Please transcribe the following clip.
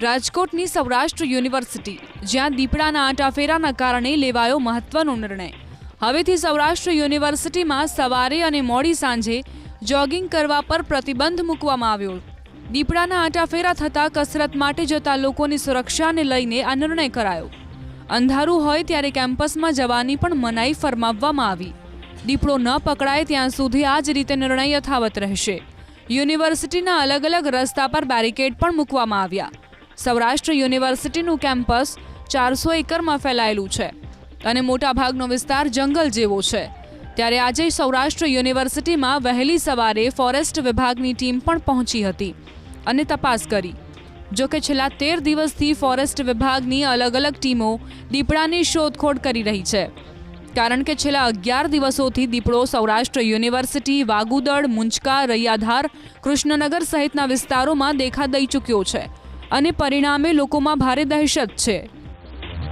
રાજકોટની સૌરાષ્ટ્ર યુનિવર્સિટી, જ્યાં દીપડાના આંટાફેરાના કારણે લેવાયો મહત્વનો નિર્ણય. હવેથી સૌરાષ્ટ્ર યુનિવર્સિટીમાં સવારે અને મોડી સાંજે જોગિંગ કરવા પર પ્રતિબંધ મૂકવામાં આવ્યો. દીપડાના આંટાફેરા થતાં કસરત માટે જતા લોકોની સુરક્ષાને લઈને આ નિર્ણય કરાયો. અંધારું હોય ત્યારે કેમ્પસમાં જવાની પણ મનાઈ ફરમાવવામાં આવી. દીપડો ન પકડાય ત્યાં સુધી આ જ રીતે નિર્ણય યથાવત રહેશે. યુનિવર્સિટીના અલગ અલગ રસ્તા પર બેરિકેડ પણ મૂકવામાં આવ્યા. સૌરાષ્ટ્ર યુનિવર્સિટીનું કેમ્પસ ચારસો એકરમાં ફેલાયેલું છે અને મોટાભાગનો વિસ્તાર જંગલ જેવો છે. ત્યારે આજે સૌરાષ્ટ્ર યુનિવર્સિટીમાં વહેલી સવારે ફોરેસ્ટ વિભાગની ટીમ પણ પહોંચી હતી અને તપાસ કરી. જો કે છેલ્લા તેર દિવસથી ફોરેસ્ટ વિભાગની અલગ અલગ ટીમો દીપડાની શોધખોળ કરી રહી છે. કારણ કે છેલ્લા અગિયાર દિવસોથી દીપડો સૌરાષ્ટ્ર યુનિવર્સિટી, વાગુદળ મુંચકા રૈયાધાર, કૃષ્ણનગર સહિતના વિસ્તારોમાં દેખા દઈ ચૂક્યો છે અને પરિણામે લોકોમાં ભારે દહેશત છે.